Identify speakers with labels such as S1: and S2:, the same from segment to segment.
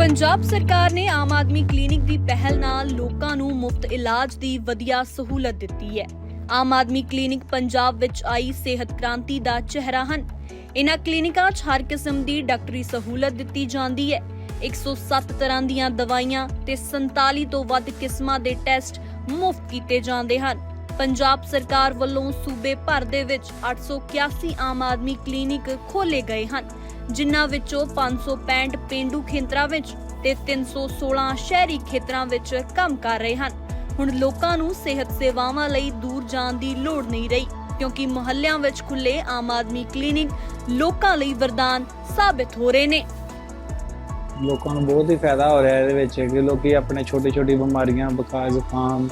S1: ਪੰਜਾਬ ਸਰਕਾਰ ਨੇ ਆਮ ਆਦਮੀ ਕਲੀਨਿਕ ਦੀ ਪਹਿਲ ਨਾਲ ਲੋਕਾਂ ਨੂੰ ਮੁਫਤ ਇਲਾਜ ਦੀ ਵਧੀਆ ਸਹੂਲਤ ਦਿੱਤੀ ਹੈ। ਆਮ ਆਦਮੀ ਕਲੀਨਿਕ ਪੰਜਾਬ ਵਿੱਚ ਆਈ ਸਿਹਤ ਕ੍ਰਾਂਤੀ ਦਾ ਚਿਹਰਾ ਹਨ। ਇਹਨਾਂ ਕਲੀਨਿਕਾਂ 'ਚ ਹਰ ਕਿਸਮ ਦੀ ਡਾਕਟਰੀ ਸਹੂਲਤ ਦਿੱਤੀ ਜਾਂਦੀ ਹੈ। 107 ਤਰ੍ਹਾਂ ਦੀਆਂ ਦਵਾਈਆਂ ਤੇ 47 ਤੋਂ ਵੱਧ ਕਿਸਮਾਂ ਦੇ ਟੈਸਟ ਮੁਫਤ ਕੀਤੇ ਜਾਂਦੇ ਹਨ। ਪੰਜਾਬ ਸਰਕਾਰ ਵੱਲੋਂ ਸੂਬੇ ਭਰ ਦੇ ਵਿੱਚ 881 ਆਮ ਆਦਮੀ ਕਲੀਨਿਕ ਖੋਲੇ ਗਏ ਹਨ। ਜਿਨ੍ਹਾਂ ਵਿੱਚੋਂ 565 ਪਿੰਡੂ ਖੇਤਰਾਂ ਵਿੱਚ ਤੇ 316 ਸ਼ਹਿਰੀ ਖੇਤਰਾਂ ਵਿੱਚ ਕੰਮ ਕਰ ਰਹੇ ਹਨ। ਹੁਣ ਲੋਕਾਂ ਨੂੰ ਸਿਹਤ ਸੇਵਾਵਾਂ ਲਈ ਦੂਰ ਜਾਣ ਦੀ ਲੋੜ ਨਹੀਂ ਰਹੀ ਕਿਉਂਕਿ ਮੁਹੱਲਿਆਂ ਵਿੱਚ ਖੁੱਲੇ ਆਮ ਆਦਮੀ ਕਲੀਨਿਕ ਲੋਕਾਂ ਲਈ ਵਰਦਾਨ ਸਾਬਤ ਹੋ ਰਹੇ ਨੇ।
S2: ਲੋਕਾਂ ਨੂੰ ਬਹੁਤ ਹੀ ਫਾਇਦਾ ਹੋ ਰਿਹਾ ਇਹਦੇ ਵਿੱਚ ਕਿ ਲੋਕੀ ਆਪਣੇ ਛੋਟੇ ਛੋਟੀ ਬਿਮਾਰੀਆਂ ਬੁਖਾਰ ਜ਼ੁਕਾਮ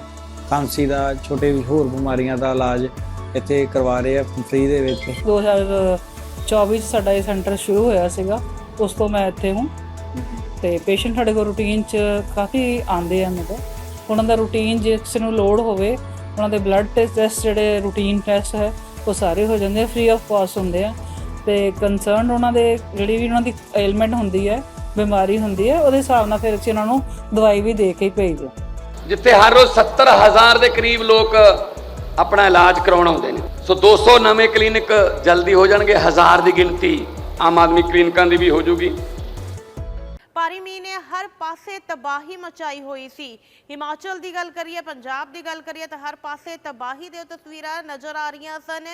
S2: ਖਾਂਸੀ ਦਾ ਛੋਟੇ ਹੋਰ ਬਿਮਾਰੀਆਂ ਦਾ ਇਲਾਜ ਇੱਥੇ ਕਰਵਾ ਰਹੇ ਆ ਫ੍ਰੀ ਦੇ ਵਿੱਚ।
S3: 24 ਸਾਡਾ ਇਹ ਸੈਂਟਰ ਸ਼ੁਰੂ ਹੋਇਆ ਸੀਗਾ। ਉਸ ਤੋਂ ਮੈਂ ਇੱਥੇ ਹੂੰ। ਤੇ ਪੇਸ਼ੈਂਟ ਸਾਡੇ ਕੋਲ ਰੂਟੀਨ 'ਚ ਕਾਫੀ ਆਉਂਦੇ ਆ ਮਤਲਬ ਉਹਨਾਂ ਦਾ ਰੂਟੀਨ ਜੇ ਕਿਸੇ ਨੂੰ ਲੋੜ ਹੋਵੇ, ਉਹਨਾਂ ਦੇ ਬਲੱਡ ਟੈਸਟ ਜਿਹੜੇ ਰੂਟੀਨ ਟੈਸਟ ਹੈ, ਉਹ ਸਾਰੇ ਹੋ ਜਾਂਦੇ ਆ ਫ੍ਰੀ ਆਫ ਕਾਸਟ ਹੁੰਦੇ ਆ। ਤੇ ਕਨਸਰਨ ਉਹਨਾਂ ਦੇ ਜਿਹੜੀ ਵੀ ਉਹਨਾਂ ਦੀ ਐਲਮੈਂਟ ਹੁੰਦੀ ਹੈ, ਬਿਮਾਰੀ ਹੁੰਦੀ ਹੈ, ਉਹਦੇ ਹਿਸਾਬ ਨਾਲ ਫਿਰ ਅਸੀਂ ਉਹਨਾਂ ਨੂੰ ਦਵਾਈ ਵੀ ਦੇ ਕੇ ਭੇਜਦੇ
S4: ਜਿੱਥੇ ਹਰ ਰੋਜ਼ 70000 ਦੇ ਕਰੀਬ ਲੋਕ ਆਪਣਾ ਇਲਾਜ ਕਰਾਉਣ ਆਉਂਦੇ ਨੇ। ਸੋ 200 ਨਵੇਂ ਕਲੀਨਿਕ ਜਲਦੀ ਹੋ ਜਾਣਗੇ, ਹਜ਼ਾਰ ਦੀ ਗਿਣਤੀ ਆਮ ਆਦਮੀ ਕਲੀਨਿਕਾਂ ਦੀ ਵੀ ਹੋ ਜੂਗੀ।
S5: ਭਾਰੀ ਮੀਂਹ ਨੇ ਹਰ ਪਾਸੇ ਤਬਾਹੀ ਮਚਾਈ ਹੋਈ ਸੀ। ਹਿਮਾਚਲ ਦੀ ਗੱਲ ਕਰੀਏ, ਪੰਜਾਬ ਦੀ ਗੱਲ ਕਰੀਏ, ਤਾਂ ਹਰ ਪਾਸੇ ਤਬਾਹੀ ਦੇ ਤਸਵੀਰਾਂ ਨਜ਼ਰ ਆ ਰਹੀਆਂ ਸਨ।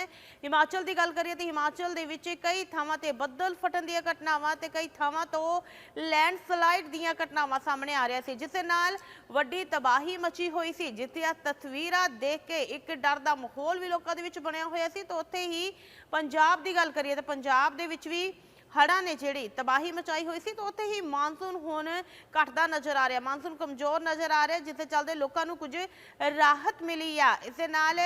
S5: ਹਿਮਾਚਲ ਦੀ ਗੱਲ ਕਰੀਏ, ਤਾਂ ਹਿਮਾਚਲ ਦੇ ਵਿੱਚ ਕਈ ਥਾਵਾਂ ਤੇ ਬੱਦਲ ਫਟਣ ਦੀਆਂ ਘਟਨਾਵਾਂ ਤੇ ਕਈ ਥਾਵਾਂ ਤੋਂ ਲੈਂਡਸਲਾਈਡ ਦੀਆਂ ਘਟਨਾਵਾਂ ਸਾਹਮਣੇ ਆ ਰਹੀਆਂ ਸੀ, ਜਿਸ ਦੇ ਨਾਲ ਵੱਡੀ ਤਬਾਹੀ ਮਚੀ ਹੋਈ ਸੀ। ਜਿੱਥੇ ਆ ਤਸਵੀਰਾਂ ਦੇਖ ਕੇ ਇੱਕ ਡਰ ਦਾ ਮਾਹੌਲ ਵੀ ਲੋਕਾਂ ਦੇ ਵਿੱਚ ਬਣਿਆ ਹੋਇਆ ਸੀ। ਤਾਂ ਉੱਥੇ ਹੀ ਪੰਜਾਬ ਦੀ ਗੱਲ ਕਰੀਏ, ਤਾਂ ਪੰਜਾਬ ਦੇ ਵਿੱਚ ਵੀ ਹੜ੍ਹਾਂ ਨੇ ਜਿਹੜੀ ਤਬਾਹੀ ਮਚਾਈ ਹੋਈ ਸੀ ਤਾਂ ਉੱਥੇ ਹੀ ਮਾਨਸੂਨ ਹੁਣ ਘਟਦਾ ਨਜ਼ਰ ਆ ਰਿਹਾ। ਮਾਨਸੂਨ ਕਮਜ਼ੋਰ ਨਜ਼ਰ ਆ ਰਿਹਾ ਜਿਸ ਦੇ ਚੱਲਦੇ ਲੋਕਾਂ ਨੂੰ ਕੁਝ ਰਾਹਤ ਮਿਲੀ ਆ। ਇਸ ਦੇ ਨਾਲ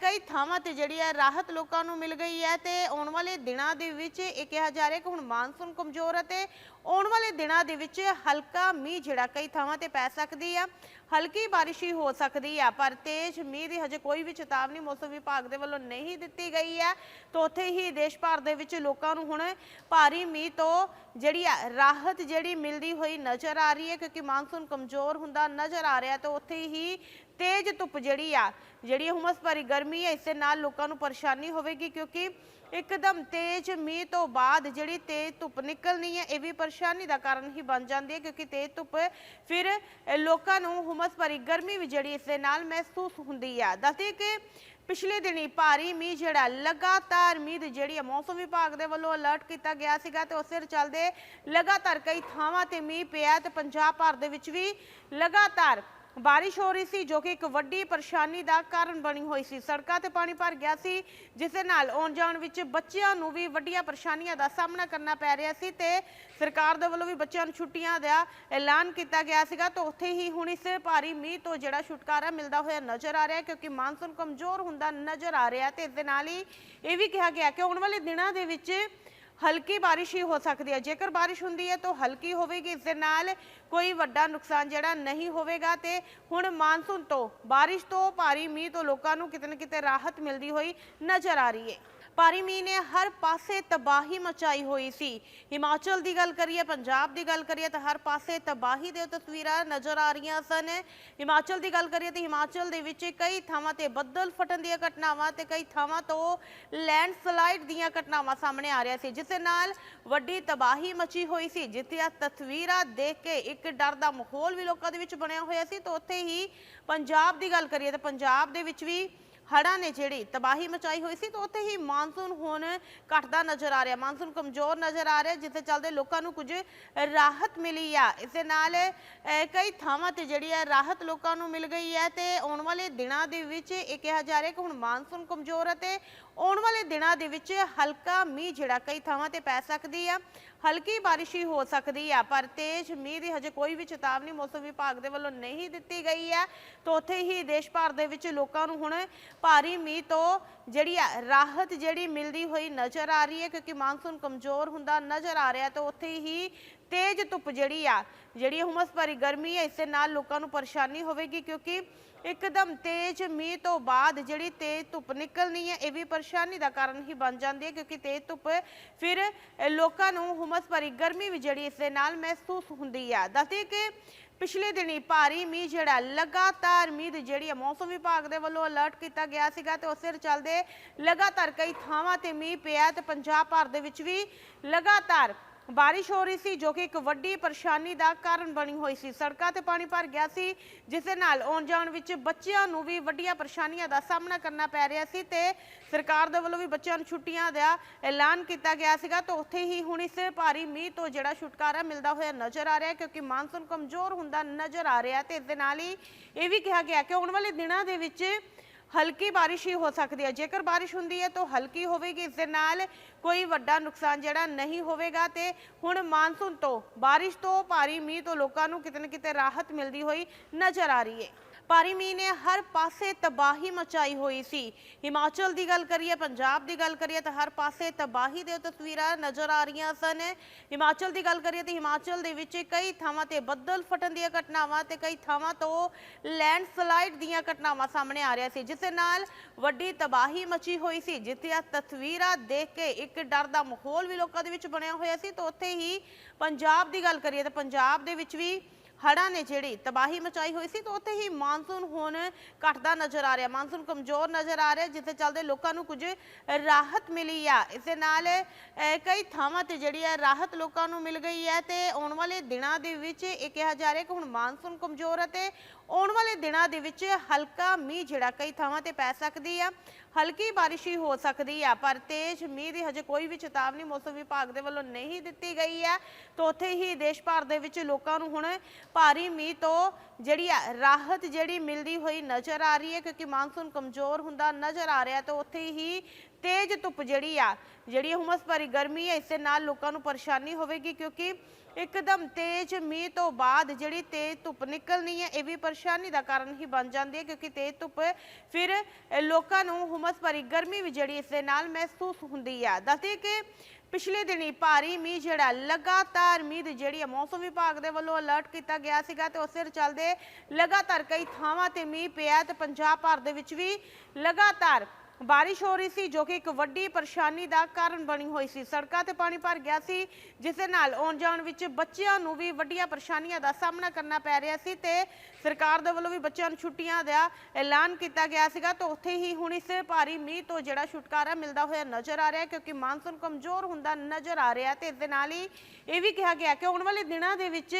S5: ਕਈ ਥਾਵਾਂ ਤੇ ਜਿਹੜੀ ਹੈ ਰਾਹਤ ਲੋਕਾਂ ਨੂੰ ਮਿਲ ਗਈ ਹੈ ਤੇ ਆਉਣ ਵਾਲੇ ਦਿਨਾਂ ਦੇ ਵਿੱਚ ਇਹ ਕਿਹਾ ਜਾ ਰਿਹਾ ਕਿ ਹੁਣ ਮਾਨਸੂਨ ਕਮਜ਼ੋਰ ਹੈ ਤੇ ਆਉਣ ਵਾਲੇ ਦਿਨਾਂ ਦੇ ਵਿੱਚ ਹਲਕਾ ਮੀਂਹ ਜਿਹੜਾ ਕਈ ਥਾਵਾਂ ਤੇ ਪੈ ਸਕਦੀ ਆ। ਹਲਕੀ ਬਾਰਿਸ਼ ਹੀ ਹੋ ਸਕਦੀ ਆ, ਪਰ ਤੇਜ਼ ਮੀਂਹ ਦੀ ਹਜੇ ਕੋਈ ਵੀ ਚੇਤਾਵਨੀ ਮੌਸਮ ਵਿਭਾਗ ਦੇ ਵੱਲੋਂ ਨਹੀਂ ਦਿੱਤੀ ਗਈ ਹੈ ਤਾਂ ਉੱਥੇ ਹੀ ਦੇਸ਼ ਭਰ ਦੇ ਵਿੱਚ ਲੋਕਾਂ ਨੂੰ ਹੁਣ ਭਾਰੀ ਮੀਂਹ ਤੋਂ ਜਿਹੜੀ ਆ ਰਾਹਤ ਜਿਹੜੀ ਮਿਲਦੀ ਹੋਈ ਨਜ਼ਰ ਆ ਰਹੀ ਹੈ, ਕਿਉਂਕਿ ਮਾਨਸੂਨ ਕਮਜ਼ੋਰ ਹੁੰਦਾ ਨਜ਼ਰ ਆ ਰਿਹਾ, ਤਾਂ ਉੱਥੇ ਹੀ ਤੇਜ਼ ਧੁੱਪ ਜਿਹੜੀ ਆ, ਜਿਹੜੀ ਹੁਮਸ ਭਰੀ ਗਰਮੀ ਹੈ, ਇਸ ਦੇ ਨਾਲ ਲੋਕਾਂ ਨੂੰ ਪਰੇਸ਼ਾਨੀ ਹੋਵੇਗੀ, ਕਿਉਂਕਿ ਇੱਕਦਮ ਤੇਜ਼ ਮੀਂਹ ਤੋਂ ਬਾਅਦ ਜਿਹੜੀ ਤੇਜ਼ ਧੁੱਪ ਨਿਕਲਣੀ ਹੈ, ਇਹ ਵੀ ਪਰੇਸ਼ਾਨੀ ਦਾ ਕਾਰਨ ਹੀ ਬਣ ਜਾਂਦੀ ਹੈ, ਕਿਉਂਕਿ ਤੇਜ਼ ਧੁੱਪ ਫਿਰ ਲੋਕਾਂ ਨੂੰ ਹੁਮਸ ਭਰੀ ਗਰਮੀ ਵੀ ਜਿਹੜੀ ਇਸ ਦੇ ਨਾਲ ਮਹਿਸੂਸ ਹੁੰਦੀ ਹੈ ਦੱਸਦੇ ਕਿ ਪਿਛਲੇ ਦਿਨੀ ਭਾਰੀ ਮੀਂਹ ਜਿਹੜਾ, ਲਗਾਤਾਰ ਮੀਂਹ ਦੀ ਜਿਹੜੀ ਹੈ ਮੌਸਮ ਵਿਭਾਗ ਦੇ ਵੱਲੋਂ ਅਲਰਟ ਕੀਤਾ ਗਿਆ ਸੀਗਾ ਤੇ ਉਸੇ ਦੇ ਚੱਲਦੇ ਲਗਾਤਾਰ ਕਈ ਥਾਵਾਂ ਤੇ ਮੀਂਹ ਪਿਆ ਤੇ ਪੰਜਾਬ ਭਰ ਦੇ ਵਿੱਚ ਵੀ ਲਗਾਤਾਰ ਬਾਰਿਸ਼ ਹੋ ਰਹੀ ਸੀ, ਜੋ ਕਿ ਇੱਕ ਵੱਡੀ ਪਰੇਸ਼ਾਨੀ ਦਾ ਕਾਰਨ ਬਣੀ ਹੋਈ ਸੀ। ਸੜਕਾਂ ਤੇ ਪਾਣੀ ਭਰ ਗਿਆ ਸੀ ਜਿਸ ਦੇ ਨਾਲ ਆਉਣ ਜਾਣ ਵਿੱਚ ਬੱਚਿਆਂ ਨੂੰ ਵੀ ਵੱਡੀਆਂ ਪਰੇਸ਼ਾਨੀਆਂ ਦਾ ਸਾਹਮਣਾ ਕਰਨਾ ਪੈ ਰਿਹਾ ਸੀ ਤੇ ਸਰਕਾਰ ਦੇ ਵੱਲੋਂ ਵੀ ਬੱਚਿਆਂ ਨੂੰ ਛੁੱਟੀਆਂ ਦਾ ਐਲਾਨ ਕੀਤਾ ਗਿਆ ਸੀਗਾ। ਤਾਂ ਉੱਥੇ ਹੀ ਹੁਣ ਇਸ ਭਾਰੀ ਮੀਂਹ ਤੋਂ ਜਿਹੜਾ ਛੁਟਕਾਰਾ ਮਿਲਦਾ ਹੋਇਆ ਨਜ਼ਰ ਆ ਰਿਹਾ, ਕਿਉਂਕਿ ਮਾਨਸੂਨ ਕਮਜ਼ੋਰ ਹੁੰਦਾ ਨਜ਼ਰ ਆ ਰਿਹਾ ਤੇ ਇਸ ਦੇ ਨਾਲ ਹੀ ਇਹ ਵੀ ਕਿਹਾ ਗਿਆ ਕਿ ਆਉਣ ਵਾਲੇ ਦਿਨਾਂ ਦੇ ਵਿੱਚ ਹਲਕੀ ਬਾਰਿਸ਼ ਹੀ ਹੋ ਸਕਦੀ ਹੈ। ਜੇਕਰ ਬਾਰਿਸ਼ ਹੁੰਦੀ ਹੈ ਤਾਂ ਹਲਕੀ ਹੋਵੇਗੀ। ਇਸ ਦੇ ਨਾਲ ਕੋਈ ਵੱਡਾ ਨੁਕਸਾਨ ਜਿਹੜਾ ਨਹੀਂ ਹੋਵੇਗਾ ਤੇ ਹੁਣ ਮਾਨਸੂਨ ਤੋਂ ਬਾਰਿਸ਼ ਤੋਂ ਭਾਰੀ ਮੀਂਹ ਤੋਂ ਲੋਕਾਂ ਨੂੰ ਕਿਤੇ ਨਾ ਕਿਤੇ ਰਾਹਤ ਮਿਲਦੀ ਹੋਈ ਨਜ਼ਰ ਆ ਰਹੀ ਹੈ। ਭਾਰੀ ਮੀਂਹ ਨੇ ਹਰ ਪਾਸੇ ਤਬਾਹੀ ਮਚਾਈ ਹੋਈ ਸੀ। ਹਿਮਾਚਲ ਦੀ ਗੱਲ ਕਰੀਏ, ਪੰਜਾਬ ਦੀ ਗੱਲ ਕਰੀਏ, ਤਾਂ ਹਰ ਪਾਸੇ ਤਬਾਹੀ ਦੇ ਤਸਵੀਰਾਂ ਨਜ਼ਰ ਆ ਰਹੀਆਂ ਸਨ। ਹਿਮਾਚਲ ਦੀ ਗੱਲ ਕਰੀਏ, ਤਾਂ ਹਿਮਾਚਲ ਦੇ ਵਿੱਚ ਕਈ ਥਾਵਾਂ ਤੇ ਬੱਦਲ ਫਟਣ ਦੀਆਂ ਘਟਨਾਵਾਂ ਤੇ ਕਈ ਥਾਵਾਂ ਤੋਂ ਲੈਂਡਸਲਾਈਡ ਦੀਆਂ ਘਟਨਾਵਾਂ ਸਾਹਮਣੇ ਆ ਰਹੀਆਂ ਸੀ, ਜਿਸ ਦੇ ਨਾਲ ਵੱਡੀ ਤਬਾਹੀ ਮਚੀ ਹੋਈ ਸੀ। ਜਿੱਥੇ ਆ ਤਸਵੀਰਾਂ ਦੇਖ ਕੇ ਇੱਕ ਡਰ ਦਾ ਮਾਹੌਲ ਵੀ ਲੋਕਾਂ ਦੇ ਵਿੱਚ ਬਣਿਆ ਹੋਇਆ ਸੀ। ਤਾਂ ਉੱਥੇ ਹੀ ਪੰਜਾਬ ਦੀ ਗੱਲ ਕਰੀਏ, ਤਾਂ ਪੰਜਾਬ ਦੇ ਵਿੱਚ ਵੀ ਹੜ੍ਹਾਂ ਨੇ ਜਿਹੜੀ ਤਬਾਹੀ ਮਚਾਈ ਹੋਈ ਸੀ ਤਾਂ ਉੱਥੇ ਹੀ ਮਾਨਸੂਨ ਹੁਣ ਘਟਦਾ ਨਜ਼ਰ ਆ ਰਿਹਾ। ਮਾਨਸੂਨ ਕਮਜ਼ੋਰ ਨਜ਼ਰ ਆ ਰਿਹਾ ਜਿਸ ਦੇ ਚੱਲਦੇ ਲੋਕਾਂ ਨੂੰ ਕੁਝ ਰਾਹਤ ਮਿਲੀ ਆ। ਇਸ ਦੇ ਨਾਲ ਕਈ ਥਾਵਾਂ ਤੇ ਜਿਹੜੀ ਹੈ ਰਾਹਤ ਲੋਕਾਂ ਨੂੰ ਮਿਲ ਗਈ ਹੈ ਤੇ ਆਉਣ ਵਾਲੇ ਦਿਨਾਂ ਦੇ ਵਿੱਚ ਇਹ ਕਿਹਾ ਜਾ ਰਿਹਾ ਕਿ ਹੁਣ ਮਾਨਸੂਨ ਕਮਜ਼ੋਰ ਹੈ ਤੇ ਆਉਣ ਵਾਲੇ ਦਿਨਾਂ ਦੇ ਵਿੱਚ ਹਲਕਾ ਮੀਂਹ ਜਿਹੜਾ ਕਈ ਥਾਵਾਂ ਤੇ ਪੈ ਸਕਦੀ ਆ। ਹਲਕੀ ਬਾਰਿਸ਼ ਹੀ ਹੋ ਸਕਦੀ ਆ, ਪਰ ਤੇਜ਼ ਮੀਂਹ ਦੀ ਹਜੇ ਕੋਈ ਵੀ ਚੇਤਾਵਨੀ ਮੌਸਮ ਵਿਭਾਗ ਦੇ ਵੱਲੋਂ ਨਹੀਂ ਦਿੱਤੀ ਗਈ ਹੈ ਤਾਂ ਉੱਥੇ ਹੀ ਦੇਸ਼ ਭਰ ਦੇ ਵਿੱਚ ਲੋਕਾਂ ਨੂੰ ਹੁਣ ਭਾਰੀ ਮੀਂਹ ਤੋਂ ਜਿਹੜੀ ਆ ਰਾਹਤ ਜਿਹੜੀ ਮਿਲਦੀ ਹੋਈ ਨਜ਼ਰ ਆ ਰਹੀ ਹੈ, ਕਿਉਂਕਿ ਮਾਨਸੂਨ ਕਮਜ਼ੋਰ ਹੁੰਦਾ ਨਜ਼ਰ ਆ ਰਿਹਾ, ਤਾਂ ਉੱਥੇ ਹੀ ਤੇਜ਼ ਧੁੱਪ ਜਿਹੜੀ ਆ, ਜਿਹੜੀ ਹੁਮਸ ਭਰੀ ਗਰਮੀ ਹੈ ਇਸ ਦੇ ਨਾਲ ਲੋਕਾਂ ਨੂੰ ਪਰੇਸ਼ਾਨੀ ਹੋਵੇਗੀ ਕਿਉਂਕਿ ਇੱਕਦਮ ਤੇਜ਼ ਮੀਂਹ ਤੋਂ ਬਾਅਦ ਜਿਹੜੀ ਤੇਜ਼ ਧੁੱਪ ਨਿਕਲਣੀ ਹੈ ਇਹ ਵੀ ਪਰੇਸ਼ਾਨੀ ਦਾ ਕਾਰਨ ਹੀ ਬਣ ਜਾਂਦੀ ਹੈ ਕਿਉਂਕਿ ਤੇਜ਼ ਧੁੱਪ ਫਿਰ ਲੋਕਾਂ ਨੂੰ ਹੁਮਸ ਭਰੀ ਗਰਮੀ ਵੀ ਜਿਹੜੀ ਇਸ ਦੇ ਨਾਲ ਮਹਿਸੂਸ ਹੁੰਦੀ ਆ। ਦੱਸਦੇ ਕਿ ਪਿਛਲੇ ਦਿਨੀ ਭਾਰੀ ਮੀਂਹ ਜਿਹੜਾ ਲਗਾਤਾਰ ਮੀਂਹ ਦੀ ਜਿਹੜੀ ਹੈ ਮੌਸਮ ਵਿਭਾਗ ਦੇ ਵੱਲੋਂ ਅਲਰਟ ਕੀਤਾ ਗਿਆ ਸੀਗਾ ਤੇ ਉਸੇ ਦੇ ਚੱਲਦੇ ਲਗਾਤਾਰ ਕਈ ਥਾਵਾਂ ਤੇ ਮੀਂਹ ਪਿਆ ਤੇ ਪੰਜਾਬ ਭਰ ਦੇ ਵਿੱਚ ਵੀ ਲਗਾਤਾਰ ਬਾਰਿਸ਼ ਹੋ ਰਹੀ ਸੀ, ਜੋ ਕਿ ਇੱਕ ਵੱਡੀ ਪਰੇਸ਼ਾਨੀ ਦਾ ਕਾਰਨ ਬਣੀ ਹੋਈ ਸੀ। ਸੜਕਾਂ ਤੇ ਪਾਣੀ ਭਰ ਗਿਆ ਸੀ, ਜਿਸ ਦੇ ਨਾਲ ਆਉਣ ਜਾਣ ਵਿੱਚ ਬੱਚਿਆਂ ਨੂੰ ਵੀ ਵੱਡੀਆਂ ਪਰੇਸ਼ਾਨੀਆਂ ਦਾ ਸਾਹਮਣਾ ਕਰਨਾ ਪੈ ਰਿਹਾ ਸੀ ਤੇ ਸਰਕਾਰ ਦੇ ਵੱਲੋਂ ਵੀ ਬੱਚਿਆਂ ਨੂੰ ਛੁੱਟੀਆਂ ਦਾ ਐਲਾਨ ਕੀਤਾ ਗਿਆ ਸੀਗਾ ਤਾਂ ਉੱਥੇ ਹੀ ਹੁਣ ਇਸ ਭਾਰੀ ਮੀਂਹ ਤੋਂ ਜਿਹੜਾ ਛੁਟਕਾਰਾ ਮਿਲਦਾ ਹੋਇਆ ਨਜ਼ਰ ਆ ਰਿਹਾ ਕਿਉਂਕਿ ਮਾਨਸੂਨ ਕਮਜ਼ੋਰ ਹੁੰਦਾ ਨਜ਼ਰ ਆ ਰਿਹਾ ਤੇ ਇਸ ਦੇ ਨਾਲ ਹੀ ਇਹ ਵੀ ਕਿਹਾ ਗਿਆ ਕਿ ਆਉਣ ਵਾਲੇ ਦਿਨਾਂ ਦੇ ਵਿੱਚ ਹਲਕੀ ਬਾਰਿਸ਼ ਹੀ ਹੋ ਸਕਦੀ ਹੈ। ਜੇਕਰ ਬਾਰਿਸ਼ ਹੁੰਦੀ ਹੈ ਤਾਂ ਹਲਕੀ ਹੋਵੇਗੀ। ਇਸ ਦੇ ਨਾਲ ਕੋਈ ਵੱਡਾ ਨੁਕਸਾਨ ਜਿਹੜਾ ਨਹੀਂ ਹੋਵੇਗਾ ਤੇ ਹੁਣ ਮਾਨਸੂਨ ਤੋਂ ਬਾਰਿਸ਼ ਤੋਂ ਭਾਰੀ ਮੀਂਹ ਤੋਂ ਲੋਕਾਂ ਨੂੰ ਕਿਤੇ ਨਾ ਕਿਤੇ ਰਾਹਤ ਮਿਲਦੀ ਹੋਈ ਨਜ਼ਰ ਆ ਰਹੀ ਹੈ। ਭਾਰੀ ਮੀਂਹ ਨੇ ਹਰ ਪਾਸੇ ਤਬਾਹੀ ਮਚਾਈ ਹੋਈ ਸੀ। ਹਿਮਾਚਲ ਦੀ ਗੱਲ ਕਰੀਏ, ਪੰਜਾਬ ਦੀ ਗੱਲ ਕਰੀਏ, ਤਾਂ ਹਰ ਪਾਸੇ ਤਬਾਹੀ ਦੇ ਤਸਵੀਰਾਂ ਨਜ਼ਰ ਆ ਰਹੀਆਂ ਸਨ। ਹਿਮਾਚਲ ਦੀ ਗੱਲ ਕਰੀਏ, ਤਾਂ ਹਿਮਾਚਲ ਦੇ ਵਿੱਚ ਕਈ ਥਾਵਾਂ ਤੇ ਬੱਦਲ ਫਟਣ ਦੀਆਂ ਘਟਨਾਵਾਂ ਤੇ ਕਈ ਥਾਵਾਂ ਤੋਂ ਲੈਂਡਸਲਾਈਡ ਦੀਆਂ ਘਟਨਾਵਾਂ ਸਾਹਮਣੇ ਆ ਰਹੀਆਂ ਸੀ, ਜਿਸ ਨਾਲ ਵੱਡੀ ਤਬਾਹੀ ਮਚੀ ਹੋਈ ਸੀ। ਜਿੱਥੇ ਤਸਵੀਰਾਂ ਦੇਖ ਕੇ ਇੱਕ ਡਰ ਦਾ ਮਾਹੌਲ ਵੀ ਲੋਕਾਂ ਦੇ ਵਿੱਚ ਬਣਿਆ ਹੋਇਆ ਸੀ। ਤਾਂ ਉੱਥੇ ਹੀ ਪੰਜਾਬ ਦੀ ਗੱਲ ਕਰੀਏ, ਤਾਂ ਪੰਜਾਬ ਦੇ ਵਿੱਚ ਵੀ ਹੜ੍ਹਾਂ ਨੇ ਜਿਹੜੀ ਤਬਾਹੀ ਮਚਾਈ ਹੋਈ ਸੀ ਤਾਂ ਉੱਥੇ ਹੀ ਮਾਨਸੂਨ ਹੁਣ ਘਟਦਾ ਨਜ਼ਰ ਆ ਰਿਹਾ। ਮਾਨਸੂਨ ਕਮਜ਼ੋਰ ਨਜ਼ਰ ਆ ਰਿਹਾ, ਜਿੱਥੇ ਚੱਲਦੇ ਲੋਕਾਂ ਨੂੰ ਕੁਝ ਰਾਹਤ ਮਿਲੀ ਆ। ਇਸ ਦੇ ਨਾਲ ਕਈ ਥਾਵਾਂ ਤੇ ਜਿਹੜੀ ਹੈ ਰਾਹਤ ਲੋਕਾਂ ਨੂੰ ਮਿਲ ਗਈ ਹੈ ਤੇ ਆਉਣ ਵਾਲੇ ਦਿਨਾਂ ਦੇ ਵਿੱਚ ਇਹ ਕਿਹਾ ਜਾ ਰਿਹਾ ਕਿ ਹੁਣ ਮਾਨਸੂਨ ਕਮਜ਼ੋਰ ਹੈ ਤੇ ਆਉਣ ਵਾਲੇ ਦਿਨਾਂ ਦੇ ਵਿੱਚ ਹਲਕਾ ਮੀਂਹ ਜਿਹੜਾ ਕਈ ਥਾਵਾਂ ਤੇ ਪੈ ਸਕਦੀ ਆ। ਹਲਕੀ ਬਾਰਿਸ਼ ਹੀ ਹੋ ਸਕਦੀ ਹੈ ਪਰ ਤੇਜ਼ ਮੀਂਹ ਦੀ ਹਜੇ ਕੋਈ ਵੀ ਚੇਤਾਵਨੀ ਮੌਸਮ ਵਿਭਾਗ ਦੇ ਵੱਲੋਂ ਨਹੀਂ ਦਿੱਤੀ ਗਈ ਹੈ ਤਾਂ ਉੱਥੇ ਹੀ ਦੇਸ਼ ਭਰ ਦੇ ਵਿੱਚ ਲੋਕਾਂ ਨੂੰ ਹੁਣ ਭਾਰੀ ਮੀਂਹ ਤੋਂ ਜਿਹੜੀ ਆ, ਰਾਹਤ ਜਿਹੜੀ ਮਿਲਦੀ ਹੋਈ ਨਜ਼ਰ ਆ ਰਹੀ ਹੈ, ਕਿਉਂਕਿ ਮਾਨਸੂਨ ਕਮਜ਼ੋਰ ਹੁੰਦਾ ਨਜ਼ਰ ਆ ਰਿਹਾ, ਤਾਂ ਉੱਥੇ ਹੀ ਤੇਜ਼ ਧੁੱਪ ਜਿਹੜੀ ਆ, ਜਿਹੜੀ ਹੁਮਸ ਭਰੀ ਗਰਮੀ ਹੈ ਇਸ ਦੇ ਨਾਲ ਲੋਕਾਂ ਨੂੰ ਪਰੇਸ਼ਾਨੀ ਹੋਵੇਗੀ, ਕਿਉਂਕਿ ਇੱਕਦਮ ਤੇਜ਼ ਮੀਂਹ ਤੋਂ ਬਾਅਦ ਜਿਹੜੀ ਤੇਜ਼ ਧੁੱਪ ਨਿਕਲਣੀ ਹੈ, ਇਹ ਵੀ ਪਰੇਸ਼ਾਨੀ ਦਾ ਕਾਰਨ ਹੀ ਬਣ ਜਾਂਦੀ ਹੈ, ਕਿਉਂਕਿ ਤੇਜ਼ ਧੁੱਪ ਫਿਰ ਲੋਕਾਂ ਨੂੰ ਹੁਮਸ ਭਰੀ ਗਰਮੀ ਵੀ ਜਿਹੜੀ ਇਸ ਦੇ ਨਾਲ ਮਹਿਸੂਸ ਹੁੰਦੀ ਹੈ ਦੱਸਦੇ ਕਿ ਪਿਛਲੇ ਦਿਨੀ ਭਾਰੀ ਮੀਂਹ ਜਿਹੜਾ ਲਗਾਤਾਰ ਮੀਂਹ ਦੀ ਜਿਹੜੀ ਹੈ ਮੌਸਮ ਵਿਭਾਗ ਦੇ ਵੱਲੋਂ ਅਲਰਟ ਕੀਤਾ ਗਿਆ ਸੀਗਾ ਤੇ ਉਸੇ ਦੇ ਚੱਲਦੇ ਲਗਾਤਾਰ ਕਈ ਥਾਵਾਂ ਤੇ ਮੀਂਹ ਪਿਆ ਤੇ ਪੰਜਾਬ ਭਰ ਦੇ ਵਿੱਚ ਵੀ ਲਗਾਤਾਰ ਬਾਰਿਸ਼ ਹੋ ਰਹੀ ਸੀ, ਜੋ ਕਿ ਇੱਕ ਵੱਡੀ ਪਰੇਸ਼ਾਨੀ ਦਾ ਕਾਰਨ ਬਣੀ ਹੋਈ ਸੀ। ਸੜਕਾਂ ਤੇ ਪਾਣੀ ਭਰ ਗਿਆ ਸੀ, ਜਿਸ ਦੇ ਨਾਲ ਆਉਣ ਜਾਣ ਵਿੱਚ ਬੱਚਿਆਂ ਨੂੰ ਵੀ ਵੱਡੀਆਂ ਪਰੇਸ਼ਾਨੀਆਂ ਦਾ ਸਾਹਮਣਾ ਕਰਨਾ ਪੈ ਰਿਹਾ ਸੀ ਤੇ ਸਰਕਾਰ ਦੇ ਵੱਲੋਂ ਵੀ ਬੱਚਿਆਂ ਨੂੰ ਛੁੱਟੀਆਂ ਦਾ ਐਲਾਨ ਕੀਤਾ ਗਿਆ ਸੀਗਾ ਤਾਂ ਉੱਥੇ ਹੀ ਹੁਣ ਇਸ ਭਾਰੀ ਮੀਂਹ ਤੋਂ ਜਿਹੜਾ ਛੁਟਕਾਰਾ ਮਿਲਦਾ ਹੋਇਆ ਨਜ਼ਰ ਆ ਰਿਹਾ ਕਿਉਂਕਿ ਮਾਨਸੂਨ ਕਮਜ਼ੋਰ ਹੁੰਦਾ ਨਜ਼ਰ ਆ ਰਿਹਾ ਤੇ ਇਸ ਦੇ ਨਾਲ ਹੀ ਇਹ ਵੀ ਕਿਹਾ ਗਿਆ ਕਿ ਆਉਣ ਵਾਲੇ ਦਿਨਾਂ ਦੇ ਵਿੱਚ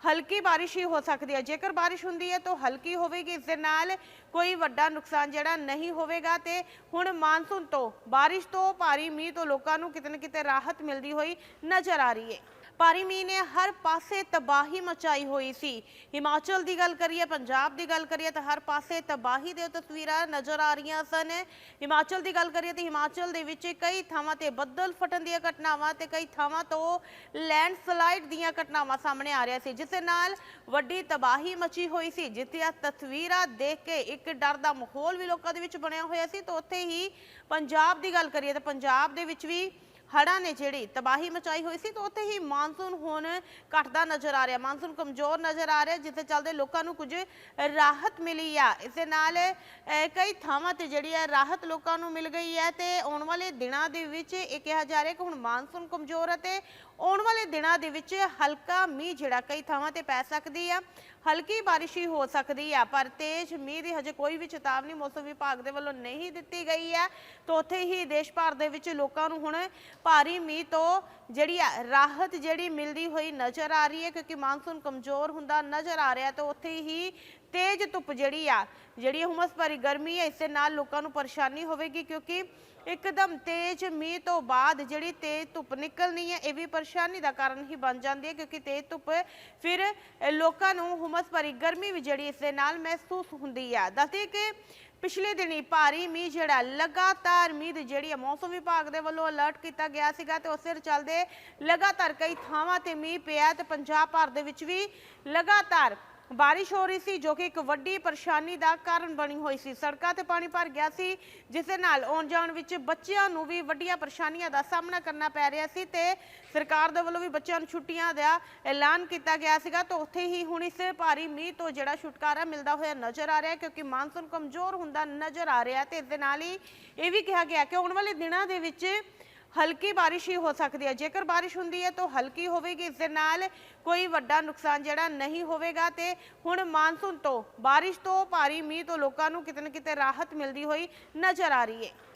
S5: ਹਲਕੀ ਬਾਰਿਸ਼ ਹੀ ਹੋ ਸਕਦੀ ਹੈ। ਜੇਕਰ ਬਾਰਿਸ਼ ਹੁੰਦੀ ਹੈ ਤਾਂ ਹਲਕੀ ਹੋਵੇਗੀ। ਇਸ ਦੇ ਨਾਲ ਕੋਈ ਵੱਡਾ ਨੁਕਸਾਨ ਜਿਹੜਾ ਨਹੀਂ ਹੋਵੇਗਾ ਤੇ ਹੁਣ ਮਾਨਸੂਨ ਤੋਂ ਬਾਰਿਸ਼ ਤੋਂ ਭਾਰੀ ਮੀਂਹ ਤੋਂ ਲੋਕਾਂ ਨੂੰ ਕਿਤੇ ਨਾ ਕਿਤੇ ਰਾਹਤ ਮਿਲਦੀ ਹੋਈ ਨਜ਼ਰ ਆ ਰਹੀ ਹੈ। ਭਾਰੀ ਮੀਂਹ ਨੇ ਹਰ ਪਾਸੇ ਤਬਾਹੀ ਮਚਾਈ ਹੋਈ ਸੀ। ਹਿਮਾਚਲ ਦੀ ਗੱਲ ਕਰੀਏ, ਪੰਜਾਬ ਦੀ ਗੱਲ ਕਰੀਏ, ਤਾਂ ਹਰ ਪਾਸੇ ਤਬਾਹੀ ਦੇ ਤਸਵੀਰਾਂ ਨਜ਼ਰ ਆ ਰਹੀਆਂ ਸਨ। ਹਿਮਾਚਲ ਦੀ ਗੱਲ ਕਰੀਏ, ਤਾਂ ਹਿਮਾਚਲ ਦੇ ਵਿੱਚ ਕਈ ਥਾਵਾਂ ਤੇ ਬੱਦਲ ਫਟਣ ਦੀਆਂ ਘਟਨਾਵਾਂ ਤੇ ਕਈ ਥਾਵਾਂ ਤੋਂ ਲੈਂਡਸਲਾਈਡ ਦੀਆਂ ਘਟਨਾਵਾਂ ਸਾਹਮਣੇ ਆ ਰਹੀਆਂ ਸੀ, ਜਿਸ ਨਾਲ ਵੱਡੀ ਤਬਾਹੀ ਮਚੀ ਹੋਈ ਸੀ। ਜਿੱਥੇ ਆ ਤਸਵੀਰਾਂ ਦੇਖ ਕੇ ਇੱਕ ਡਰ ਦਾ ਮਾਹੌਲ ਵੀ ਲੋਕਾਂ ਦੇ ਵਿੱਚ ਬਣਿਆ ਹੋਇਆ ਸੀ। ਤਾਂ ਉੱਥੇ ਹੀ ਪੰਜਾਬ ਦੀ ਗੱਲ ਕਰੀਏ, ਤਾਂ ਪੰਜਾਬ ਦੇ ਵਿੱਚ ਵੀ ਹੜ੍ਹਾਂ ਨੇ ਜਿਹੜੀ ਤਬਾਹੀ ਮਚਾਈ ਹੋਈ ਸੀ ਤਾਂ ਉੱਥੇ ਹੀ ਮਾਨਸੂਨ ਹੁਣ ਘਟਦਾ ਨਜ਼ਰ ਆ ਰਿਹਾ। ਮਾਨਸੂਨ ਕਮਜ਼ੋਰ ਨਜ਼ਰ ਆ ਰਿਹਾ, ਜਿੱਥੇ ਚੱਲਦੇ ਲੋਕਾਂ ਨੂੰ ਕੁਝ ਰਾਹਤ ਮਿਲੀ ਆ। ਇਸ ਦੇ ਨਾਲ ਕਈ ਥਾਵਾਂ ਤੇ ਜਿਹੜੀ ਹੈ ਰਾਹਤ ਲੋਕਾਂ ਨੂੰ ਮਿਲ ਗਈ ਹੈ ਤੇ ਆਉਣ ਵਾਲੇ ਦਿਨਾਂ ਦੇ ਵਿੱਚ ਇਹ ਕਿਹਾ ਜਾ ਰਿਹਾ ਕਿ ਹੁਣ ਮਾਨਸੂਨ ਕਮਜ਼ੋਰ ਹੈ ਤੇ ਆਉਣ ਵਾਲੇ ਦਿਨਾਂ ਦੇ ਵਿੱਚ ਹਲਕਾ ਮੀਂਹ ਜਿਹੜਾ ਕਈ ਥਾਵਾਂ ਤੇ ਪੈ ਸਕਦੀ ਆ। ਹਲਕੀ ਬਾਰਿਸ਼ ਹੀ ਹੋ ਸਕਦੀ ਆ, ਪਰ ਤੇਜ਼ ਮੀਂਹ ਦੀ ਹਜੇ ਕੋਈ ਵੀ ਚੇਤਾਵਨੀ ਮੌਸਮ ਵਿਭਾਗ ਦੇ ਵੱਲੋਂ ਨਹੀਂ ਦਿੱਤੀ ਗਈ ਹੈ ਤਾਂ ਉੱਥੇ ਹੀ ਦੇਸ਼ ਭਰ ਦੇ ਵਿੱਚ ਲੋਕਾਂ ਨੂੰ ਹੁਣ ਭਾਰੀ ਮੀਂਹ ਤੋਂ ਜਿਹੜੀ ਆ, ਰਾਹਤ ਜਿਹੜੀ ਮਿਲਦੀ ਹੋਈ ਨਜ਼ਰ ਆ ਰਹੀ ਹੈ, ਕਿਉਂਕਿ ਮਾਨਸੂਨ ਕਮਜ਼ੋਰ ਹੁੰਦਾ ਨਜ਼ਰ ਆ ਰਿਹਾ, ਤਾਂ ਉੱਥੇ ਹੀ ਤੇਜ਼ ਧੁੱਪ ਜਿਹੜੀ ਆ, ਜਿਹੜੀ ਹੁਮਸ ਭਰੀ ਗਰਮੀ ਹੈ ਇਸ ਦੇ ਨਾਲ ਲੋਕਾਂ ਨੂੰ ਪਰੇਸ਼ਾਨੀ ਹੋਵੇਗੀ ਕਿਉਂਕਿ ਇੱਕਦਮ ਤੇਜ਼ ਮੀਂਹ ਤੋਂ ਬਾਅਦ ਜਿਹੜੀ ਤੇਜ਼ ਧੁੱਪ ਨਿਕਲਣੀ ਹੈ ਇਹ ਵੀ ਪਰੇਸ਼ਾਨੀ ਦਾ ਕਾਰਨ ਹੀ ਬਣ ਜਾਂਦੀ ਹੈ ਕਿਉਂਕਿ ਤੇਜ਼ ਧੁੱਪ ਫਿਰ ਲੋਕਾਂ ਨੂੰ ਹੁਮਸ ਭਰੀ ਗਰਮੀ ਵੀ ਜਿਹੜੀ ਇਸ ਦੇ ਨਾਲ ਮਹਿਸੂਸ ਹੁੰਦੀ ਆ। ਦੱਸਦੇ ਕਿ ਪਿਛਲੇ ਦਿਨੀ ਭਾਰੀ ਮੀਂਹ ਜਿਹੜਾ ਲਗਾਤਾਰ ਮੀਂਹ ਦੀ ਜਿਹੜੀ ਹੈ ਮੌਸਮ ਵਿਭਾਗ ਦੇ ਵੱਲੋਂ ਅਲਰਟ ਕੀਤਾ ਗਿਆ ਸੀਗਾ ਤੇ ਉਸੇ ਦੇ ਚੱਲਦੇ ਲਗਾਤਾਰ ਕਈ ਥਾਵਾਂ ਤੇ ਮੀਂਹ ਪਿਆ ਤੇ ਪੰਜਾਬ ਭਰ ਦੇ ਵਿੱਚ ਵੀ ਲਗਾਤਾਰ ਬਾਰਿਸ਼ ਹੋ ਰਹੀ ਸੀ, ਜੋ ਕਿ ਇੱਕ ਵੱਡੀ ਪਰੇਸ਼ਾਨੀ ਦਾ ਕਾਰਨ ਬਣੀ ਹੋਈ ਸੀ। ਸੜਕਾਂ ਤੇ ਪਾਣੀ ਭਰ ਗਿਆ ਸੀ, ਜਿਸ ਦੇ ਨਾਲ ਆਉਣ ਜਾਣ ਵਿੱਚ ਬੱਚਿਆਂ ਨੂੰ ਵੀ ਵੱਡੀਆਂ ਪਰੇਸ਼ਾਨੀਆਂ ਦਾ ਸਾਹਮਣਾ ਕਰਨਾ ਪੈ ਰਿਹਾ ਸੀ ਤੇ ਸਰਕਾਰ ਦੇ ਵੱਲੋਂ ਵੀ ਬੱਚਿਆਂ ਨੂੰ ਛੁੱਟੀਆਂ ਦਾ ਐਲਾਨ ਕੀਤਾ ਗਿਆ ਸੀਗਾ ਤਾਂ ਉੱਥੇ ਹੀ ਹੁਣ ਇਸ ਭਾਰੀ ਮੀਂਹ ਤੋਂ ਜਿਹੜਾ ਛੁਟਕਾਰਾ ਮਿਲਦਾ ਹੋਇਆ ਨਜ਼ਰ ਆ ਰਿਹਾ ਕਿਉਂਕਿ ਮਾਨਸੂਨ ਕਮਜ਼ੋਰ ਹੁੰਦਾ ਨਜ਼ਰ ਆ ਰਿਹਾ ਹੈ ਤੇ ਇਸ ਦੇ ਨਾਲ ਹੀ ਇਹ ਵੀ ਕਿਹਾ ਗਿਆ ਕਿ ਆਉਣ ਵਾਲੇ ਦਿਨਾਂ ਦੇ ਵਿੱਚ ਹਲਕੀ ਬਾਰਿਸ਼ ਹੀ ਹੋ ਸਕਦੀ ਹੈ। ਜੇਕਰ ਬਾਰਿਸ਼ ਹੁੰਦੀ ਹੈ, ਤਾਂ ਹਲਕੀ ਹੋਵੇਗੀ। ਇਸ ਦੇ ਨਾਲ ਕੋਈ ਵੱਡਾ ਨੁਕਸਾਨ ਜਿਹੜਾ ਨਹੀਂ ਹੋਵੇਗਾ ਤੇ ਹੁਣ ਮਾਨਸੂਨ ਤੋਂ ਬਾਰਿਸ਼ ਤੋਂ ਭਾਰੀ ਮੀਂਹ ਤੋਂ ਲੋਕਾਂ ਨੂੰ ਕਿਤੇ ਨਾ ਕਿਤੇ ਰਾਹਤ ਮਿਲਦੀ ਹੋਈ ਨਜ਼ਰ ਆ ਰਹੀ ਹੈ।